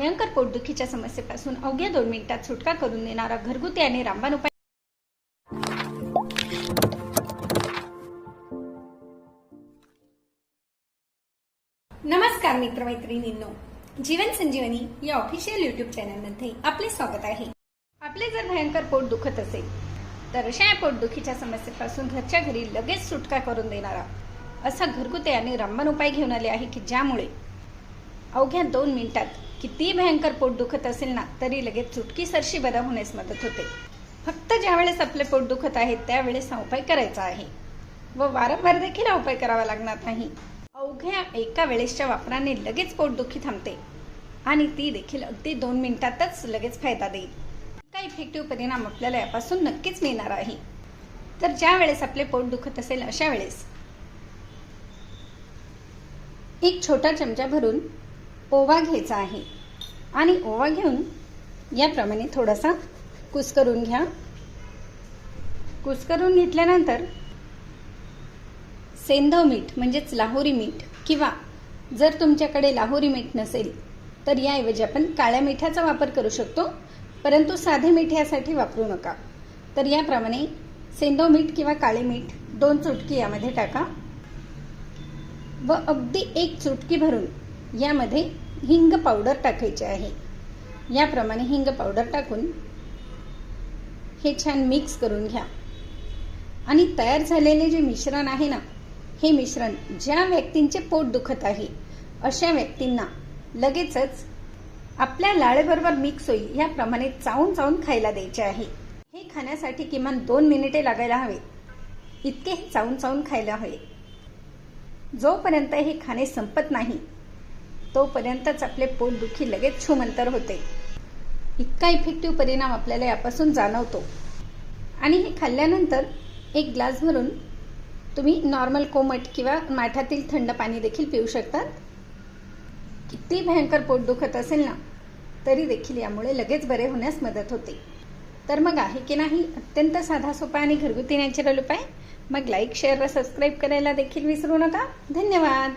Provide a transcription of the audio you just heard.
भयंकर पोटदुखीच्या समस्येपासून अवघ्या दोन मिनिटात सुटका करून देणारा घरगुती आणि रामबाण उपाय नमस्कार मित्रमैत्रिणींनो. जीवन संजीवनी या ऑफिशियल युट्यूब चॅनलमध्ये आपले स्वागत आहे. आपले जर भयंकर पोट दुखत असेल तर अशा या पोटदुखीच्या समस्येपासून घरच्या घरी लगेच सुटका करून देणारा असा घरगुती आणि रामबाण उपाय घेऊन आले आहे की ज्यामुळे अवघ्या दोन मिनिटात किती भयंकर पोट दुखत असेल ना तरी लगेच चुटकी सरशी बरा होण्यास मदत होते. फक्त ज्या वेळेस आपले पोट दुखत आहे त्यावेळेस हा उपाय करायचा आहे. व वारंवार देखील हा उपाय करावा लागणार नाही. अवघ्या एका वेळेसच्या वापराने लगेच पोटदुखी थांबते. आणि ती देखील अगदी दोन मिनिटातच लगेच फायदा देईल. इतका इफेक्टिव्ह परिणाम आपल्याला यापासून नक्कीच मिळणार आहे. तर ज्या वेळेस आपले पोट दुखत असेल अशा वेळेस एक छोटा चमचा भरून ओवा घ्यायचा आहे. आणि ओवा घेऊन याप्रमाणे थोडासा कुस्करून घ्या. कुस्करून घेतल्यानंतर सेंधव मीठ म्हणजेच लाहोरी मीठ किंवा जर तुमच्याकडे लाहोरी मीठ नसेल तर याऐवजी आपण काळ्या मिठाचा वापर करू शकतो. परंतु साधे मीठ यासाठी वापरू नका. तर याप्रमाणे सेंधव मीठ किंवा काळे मीठ दोन चुटकी यामध्ये टाका. व अगदी एक चुटकी भरून यामध्ये हिंग पावडर टाकायचे आहे. याप्रमाणे हिंग पावडर टाकून हे छान मिक्स करून घ्या. आणि तयार झालेले जे मिश्रण आहे ना हे मिश्रण ज्या व्यक्तींचे पोट दुखत आहे अशा व्यक्तींना लगेचच आपल्या लाळेबरोबर मिक्स होईल याप्रमाणे चावून चावून खायला द्यायचे आहे. हे खाण्यासाठी किमान दोन मिनिटे लागायला हवे. इतके हे चावून चावून खायला हवे. जोपर्यंत हे खाणे संपत नाही तोपर्यंतच आपले पोटदुखी लगेच छुमंतर होते. इतका इफेक्टिव्ह परिणाम आपल्याला यापासून जाणवतो. आणि हे खाल्ल्यानंतर एक ग्लास भरून तुम्ही नॉर्मल कोमट किंवा माठातील थंड पाणी देखील पिऊ शकतात. किती भयंकर पोट दुखत असेल ना तरी देखील यामुळे लगेच बरे होण्यास मदत होते. तर मग आहे की नाही? अत्यंत साधा सोपा आणि घरगुती नॅचरल उपाय. मग लाईक शेअर व सबस्क्राईब करायला देखील विसरू नका. धन्यवाद!